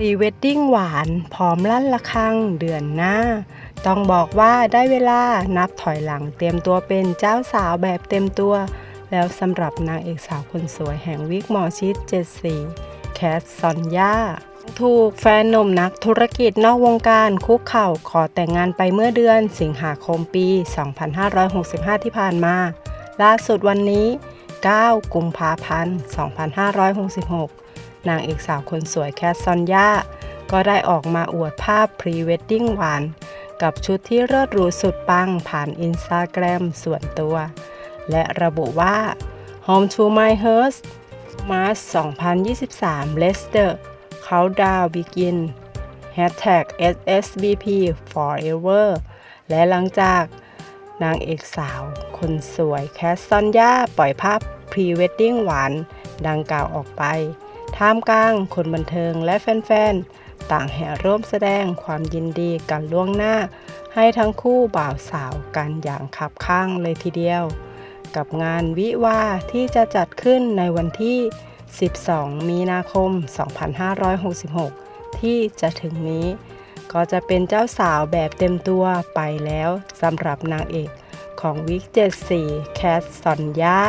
รีเวดดิ้งหวานพร้อมลั่นละคังเดือนหน้า ต้องบอกว่าได้เวลานับถอยหลังเตรียมตัวเป็นเจ้าสาวแบบเต็มตัว แล้วสำหรับนางเอกสาวคนสวยแห่งวิกหมอชิด74แคทซอนยาถูกแฟนหนุ่มนักธุรกิจนอกวงการคุกเข่าขอแต่งงานไปเมื่อเดือนสิงหาคมปี 2565 ที่ผ่านมา ล่าสุดวันนี้ 9 กุมภาพันธ์ 2566 นางเอกสาวคนสวยแคทซอนยาก็ได้ออกมาอวดภาพพรีเวดดิ้งหวาน กับชุดที่เลิศหรูสุดปังผ่านอินสตาแกรมส่วนตัว และระบุว่า Home to my heart Mars 2023 Leicester Countdown Begin Hashtag SSBP Forever และหลังจากนางเอกสาว คนสวยแคสซอนยาปล่อยภาพพรีเวดดิ้งหวาน ดังกล่าวออกไป ท่ามกลางคนบันเทิงและแฟนๆ ต่างแห่ร่วมแสดงความยินดีกันล่วงหน้า ให้ทั้งคู่บ่าวสาวกันอย่างคับข้างเลยทีเดียว กับงานวิวาที่จะจัดขึ้นในวันที่ 12 มีนาคม 2566 ที่จะถึงนี้ ก็จะเป็นเจ้าสาวแบบเต็มตัวไปแล้วสำหรับนางเอกของวิก 74 แคทซอนยา